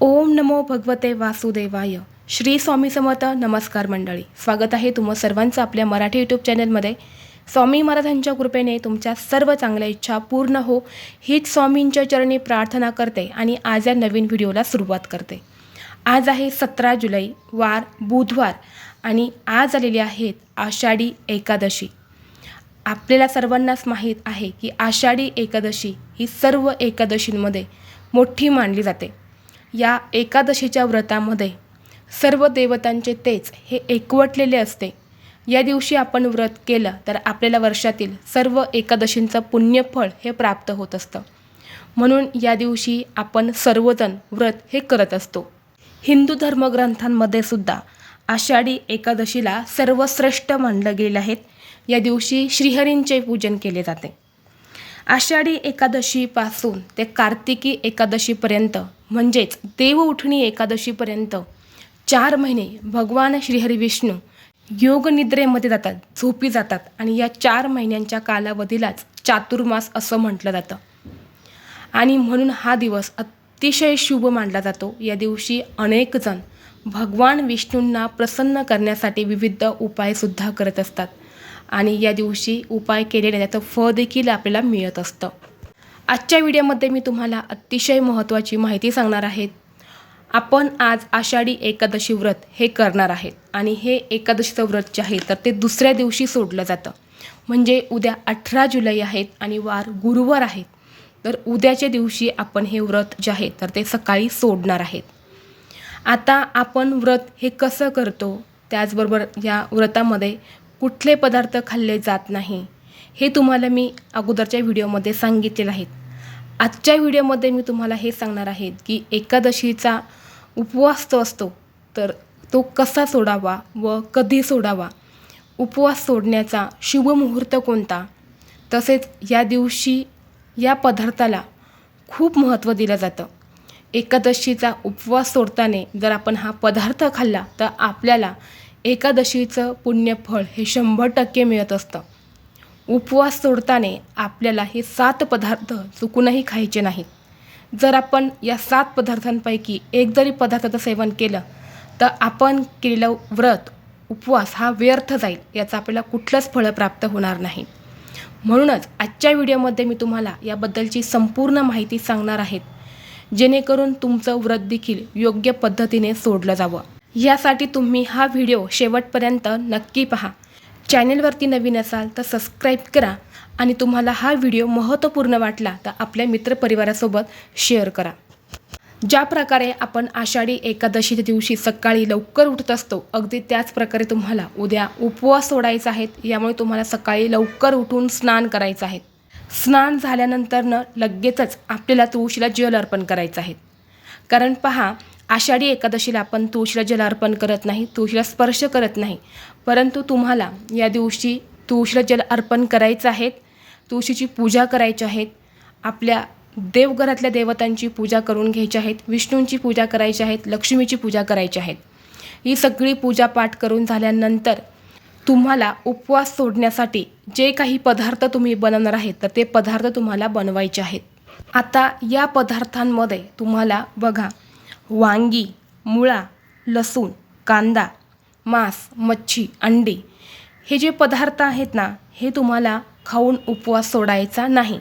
ओम नमो भगवते वासुदेवाय. श्री स्वामी समर्थ नमस्कार मंडळी. स्वागत आहे तुम्हा सर्वांचं आपल्या मराठी यूट्यूब चॅनलमध्ये स्वामी महाराजांच्या कृपेने तुमच्या सर्व चांगल्या इच्छा पूर्ण हो. हीच स्वामींच्या चरणी प्रार्थना करते आणि आज या नवीन व्हिडिओला सुरुवात करते. आज आहे सतरा जुलै वार बुधवार आणि आज आलेली आहेत आषाढी एकादशी. आपल्याला सर्वांनाच माहीत आहे की आषाढी एकादशी ही सर्व एकादशींमध्ये मोठी मानली जाते. या एकादशीच्या व्रतामध्ये सर्व देवतांचे तेच हे एकवटलेले असते. या दिवशी आपण व्रत केलं तर आपल्याला वर्षातील सर्व एकादशींचं पुण्यफळ हे प्राप्त होत असतं. म्हणून या दिवशी आपण सर्वजण व्रत हे करत असतो. हिंदू धर्मग्रंथांमध्ये सुद्धा आषाढी एकादशीला सर्वश्रेष्ठ मानलं गेलं आहेत या दिवशी श्रीहरींचे पूजन केले जाते. आषाढी एकादशीपासून ते कार्तिकी एकादशीपर्यंत म्हणजेच देवउठणी एकादशीपर्यंत चार महिने भगवान श्रीहरी विष्णू योगनिद्रेमध्ये जातात झोपी जातात आणि या चार महिन्यांच्या कालावधीलाच चातुर्मास असं म्हटलं जातं. आणि म्हणून हा दिवस अतिशय शुभ मानला जातो. या दिवशी अनेकजण भगवान विष्णूंना प्रसन्न करण्यासाठी विविध उपायसुद्धा करत असतात. आणि या दिवशी उपाय केलेले त्याचं फळ देखील आपल्याला मिळत असतं. आजच्या व्हिडिओमध्ये मी तुम्हाला अतिशय महत्त्वाची माहिती सांगणार आहेत आपण आज आषाढी एकादशी व्रत हे करणार आहेत आणि हे एकादशीचं व्रत जे आहे तर ते दुसऱ्या दिवशी सोडलं जातं. म्हणजे उद्या अठरा जुलै आहेत आणि वार गुरुवार आहेत. तर उद्याच्या दिवशी आपण हे व्रत जे आहे तर ते सकाळी सोडणार आहेत. आता आपण व्रत हे कसं करतो त्याचबरोबर या व्रतामध्ये कुठले पदार्थ खाल्ले जात नाही हे तुम्हाला मी अगोदरच्या व्हिडिओमध्ये सांगितलेलं आहेत आजच्या व्हिडिओमध्ये मी तुम्हाला हे सांगणार आहे की एकादशीचा उपवास तो असतो तर तो कसा सोडावा व कधी सोडावा? उपवास सोडण्याचा शुभ मुहूर्त कोणता? तसेच या दिवशी या पदार्थाला खूप महत्त्व दिलं जातं. एकादशीचा उपवास सोडताना जर आपण हा पदार्थ खाल्ला तर आपल्याला एकादशीचं पुण्यफळ हे शंभर टक्के मिळत असतं. उपवास सोडताना आपल्याला हे सात पदार्थ चुकूनही खायचे नाहीत. जर आपण या सात पदार्थांपैकी एक जरी पदार्थाचं सेवन केलं तर आपण केलेलं व्रत उपवास हा व्यर्थ जाईल याचं आपल्याला कुठलंच फळं प्राप्त होणार नाही. म्हणूनच आजच्या व्हिडिओमध्ये मी तुम्हाला याबद्दलची संपूर्ण माहिती सांगणार आहेत जेणेकरून तुमचं व्रत देखील योग्य पद्धतीने सोडलं जावं. यासाठी तुम्ही हा व्हिडिओ शेवटपर्यंत नक्की पहा. चॅनेलवरती नवीन असाल तर सबस्क्राईब करा आणि तुम्हाला हा व्हिडिओ महत्त्वपूर्ण वाटला तर आपल्या मित्रपरिवारासोबत शेअर करा. ज्या प्रकारे आपण आषाढी एकादशीच्या दिवशी सकाळी लवकर उठत असतो अगदी त्याच प्रकारे तुम्हाला उद्या उपवास सोडायचा आहेत यामुळे तुम्हाला सकाळी लवकर उठून स्नान करायचं आहे. स्नान झाल्यानंतरनं लगेचच आपल्याला तुळशीला जल अर्पण करायचं आहे. कारण पहा आषाढी एकादशीला आपण तुळशीला जल अर्पण करत नाही तुळशीला स्पर्श करत नाही. परंतु तुम्हाला या दिवशी तुळशीला जल अर्पण करायचं आहेत तुळशीची पूजा करायची आहेत आपल्या देवघरातल्या देवतांची पूजा करून घ्यायची आहेत विष्णूंची पूजा करायची आहेत लक्ष्मीची पूजा करायची आहेत. ही सगळी पूजा पाठ करून झाल्यानंतर तुम्हाला उपवास सोडण्यासाठी जे काही पदार्थ तुम्ही बनवणार आहेत तर ते पदार्थ तुम्हाला बनवायचे आहेत. आता या पदार्थांमध्ये तुम्हाला बघा वांगी मुळा लसूण कांदा मांस मच्छी अंडी हे जे पदार्थ आहेत ना हे तुम्हाला खाऊन उपवास सोडायचा नाही.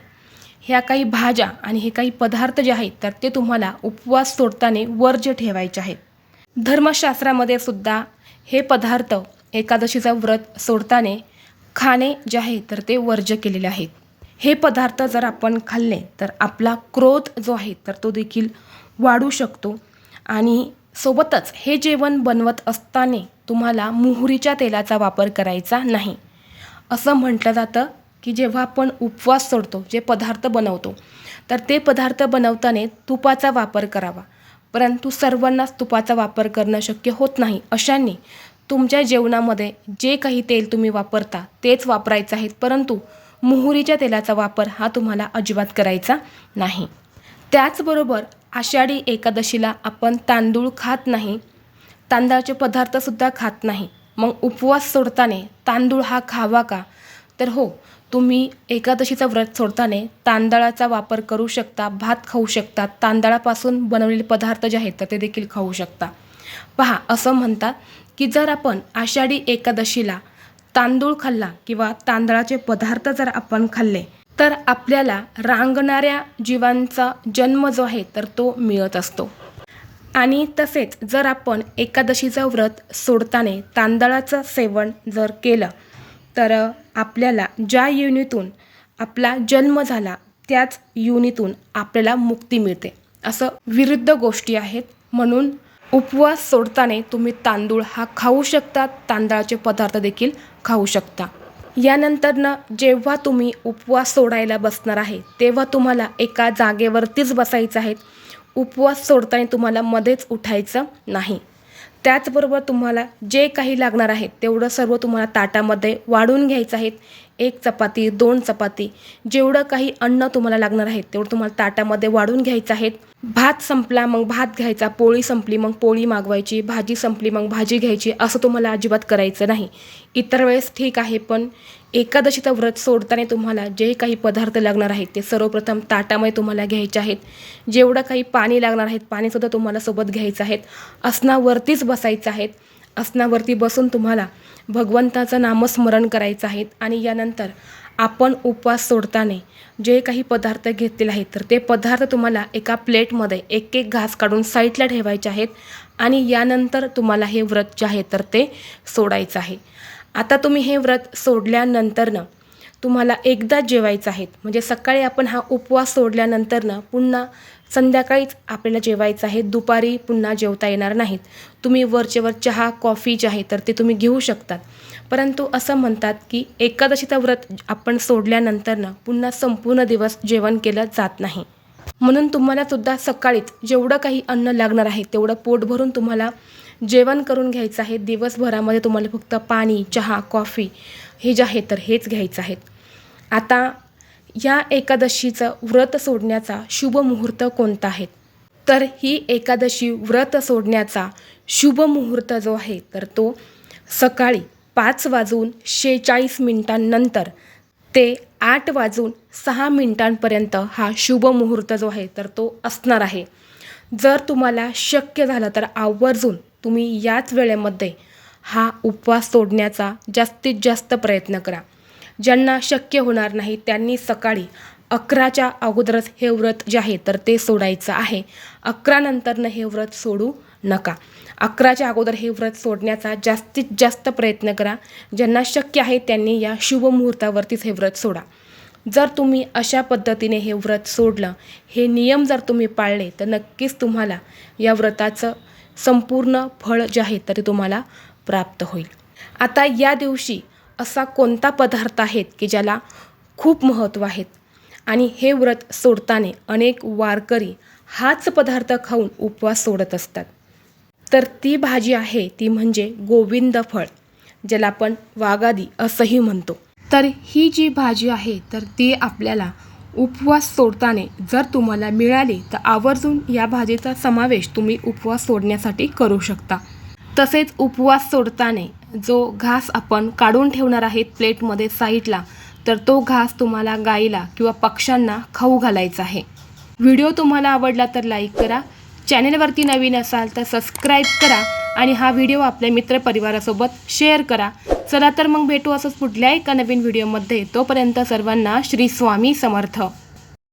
ह्या काही भाज्या आणि हे काही पदार्थ जे आहेत तर ते तुम्हाला उपवास सोडताना वर्ज्य ठेवायचे आहेत. धर्मशास्त्रामध्ये सुद्धा हे पदार्थ एकादशीचा व्रत सोडताना खाणे जे आहे तर ते वर्ज्य केलेले आहेत. हे पदार्थ जर आपण खाल्ले तर आपला क्रोध जो आहे तर तो देखील वाढू शकतो. आणि सोबतच हे जेवण बनवत असताना तुम्हाला मोहरीच्या तेलाचा वापर करायचा नाही. असं म्हटलं जातं की जेव्हा आपण उपवास सोडतो जे पदार्थ बनवतो तर ते पदार्थ बनवताना तुपाचा वापर करावा. परंतु सर्वांनाच तुपाचा वापर करणं शक्य होत नाही. अशांनी तुमच्या जेवणामध्ये जे काही तेल तुम्ही वापरता तेच वापरायचं आहे. परंतु मोहरीच्या तेलाचा वापर हा तुम्हाला अजिबात करायचा नाही. त्याचबरोबर आषाढी एकादशीला आपण तांदूळ खात नाही तांदळाचे पदार्थसुद्धा खात नाही. मग उपवास सोडताना तांदूळ हा खावा का? तर हो तुम्ही एकादशीचा व्रत सोडताना तांदळाचा वापर करू शकता भात खाऊ शकता तांदळापासून बनवलेले पदार्थ जे आहेत तर ते देखील खाऊ शकता. पहा असं म्हणतात की जर आपण आषाढी एकादशीला तांदूळ खाल्ला किंवा तांदळाचे पदार्थ जर आपण खाल्ले तर आपल्याला रांगणाऱ्या जीवांचा जन्म जो आहे तर तो मिळत असतो. आणि तसेच जर आपण एकादशीचं व्रत सोडताना तांदळाचं सेवन जर केलं तर आपल्याला ज्या युनीतून आपला जन्म झाला त्याच युनीतून आपल्याला मुक्ती मिळते. असं विरुद्ध गोष्टी आहेत. म्हणून उपवास सोडताना तुम्ही तांदूळ हा खाऊ शकता तांदळाचे पदार्थ देखील खाऊ शकता. यानंतरनं जेव्हा तुम्ही उपवास सोडायला बसणार आहे तेव्हा तुम्हाला एका जागेवरतीच बसायचं आहे. उपवास सोडताना तुम्हाला मध्येच उठायचं नाही. त्याचबरोबर तुम्हाला जे काही लागणार आहे तेवढं सर्व तुम्हाला ताटामध्ये वाढून घ्यायचं आहे. एक चपाती दोन चपाती जेवढं काही अन्न तुम्हाला लागणार आहे तेवढं तुम्हाला ताटामध्ये वाढून घ्यायचं आहे. भात संपला मग भात घ्यायचा पोळी संपली मग पोळी मागवायची भाजी संपली मग भाजी घ्यायची असं तुम्हाला अजिबात करायचं नाही. इतर वेळेस ठीक आहे पण एकादशीचं व्रत सोडताना तुम्हाला जे काही पदार्थ लागणार आहेत ते सर्वप्रथम ताटामध्ये तुम्हाला घ्यायचे आहेत. जेवढं काही पाणी लागणार आहेत पाणीसुद्धा तुम्हाला सोबत घ्यायचं आहेत. आसनावरतीच बसायचं आहेत. आसनावरती बसून तुम्हाला भगवंताचं नामस्मरण करायचं आहे आणि यानंतर आपण उपवास सोडताना जे काही पदार्थ घेतलेले आहेत तर ते पदार्थ तुम्हाला एका प्लेटमध्ये एक एक घास काढून साईडला ठेवायचे आहेत आणि यानंतर तुम्हाला हे व्रत जे आहे तर ते सोडायचं आहे. आता तुम्ही हे व्रत सोडल्यानंतरनं तुम्हाला एकदाच जेवायचं आहेत म्हणजे सकाळी आपण हा उपवास सोडल्यानंतरनं पुन्हा संध्याकाळीच आपल्याला जेवायचं आहे. दुपारी पुन्हा जेवता येणार नाहीत. तुम्ही वरचेवर चहा कॉफी जे आहे तर ते तुम्ही घेऊ शकतात. परंतु असं म्हणतात की एकादशीचं व्रत आपण सोडल्यानंतरनं पुन्हा संपूर्ण दिवस जेवण केलं जात नाही. म्हणून तुम्हाला सुद्धा सकाळीच जेवढं काही अन्न लागणार आहे तेवढं पोट भरून तुम्हाला जेवण करून घ्यायचं आहे. दिवसभरामध्ये तुम्हाला फक्त पाणी चहा कॉफी हे जे आहे तर हेच घ्यायचं आहेत आता या एकादशीचं व्रत सोडण्याचा शुभ मुहूर्त कोणता आहे? तर ही एकादशी व्रत सोडण्याचा शुभ मुहूर्त जो आहे तर तो सकाळी पाच वाजून शेचाळीस मिनिटांनंतर ते आठ वाजून सहा मिनिटांपर्यंत हा शुभ मुहूर्त जो आहे तर तो असणार आहे. जर तुम्हाला शक्य झालं तर आवर्जून तुम्ही याच वेळेमध्ये हा उपवास सोडण्याचा जास्तीत जास्त प्रयत्न करा. ज्यांना शक्य होणार नाही त्यांनी सकाळी अकराच्या अगोदरच हे व्रत जे आहे तर ते सोडायचं आहे. अकरानंतरनं हे व्रत सोडू नका. अकराच्या अगोदर हे व्रत सोडण्याचा जास्तीत जास्त प्रयत्न करा. ज्यांना शक्य आहे त्यांनी या शुभ मुहूर्तावरतीच हे व्रत सोडा. जर तुम्ही अशा पद्धतीने हे व्रत सोडलं हे नियम जर तुम्ही पाळले तर नक्कीच तुम्हाला या व्रताचं संपूर्ण फळ जे आहे तर ते तुम्हाला प्राप्त होईल. आता या दिवशी असा कोणता पदार्थ आहेत की ज्याला खूप महत्त्व आहेत? आणि हे व्रत सोडताना अनेक वारकरी हाच पदार्थ खाऊन उपवास सोडत असतात. तर ती भाजी आहे ती म्हणजे गोविंद फळ ज्याला आपण वागादी असंही म्हणतो. तर ही जी भाजी आहे तर ती आपल्याला उपवास सोडताना जर तुम्हाला मिळाली तर आवर्जून या भाजीचा समावेश तुम्ही उपवास सोडण्यासाठी करू शकता. तसेच उपवास सोडताना जो घास आपण काढून ठेवणार आहेत प्लेटमध्ये साईडला तर तो घास तुम्हाला गाईला किंवा पक्ष्यांना खाऊ घालायचा आहे. व्हिडिओ तुम्हाला आवडला तर लाईक करा चॅनेलवरती नवीन असाल तर सबस्क्राईब करा आणि हा व्हिडिओ आपल्या मित्रपरिवारासोबत शेअर करा. चला तर मग भेटू असंच पुढल्या एका नवीन व्हिडिओमध्ये. तोपर्यंत सर्वांना श्री स्वामी समर्थ.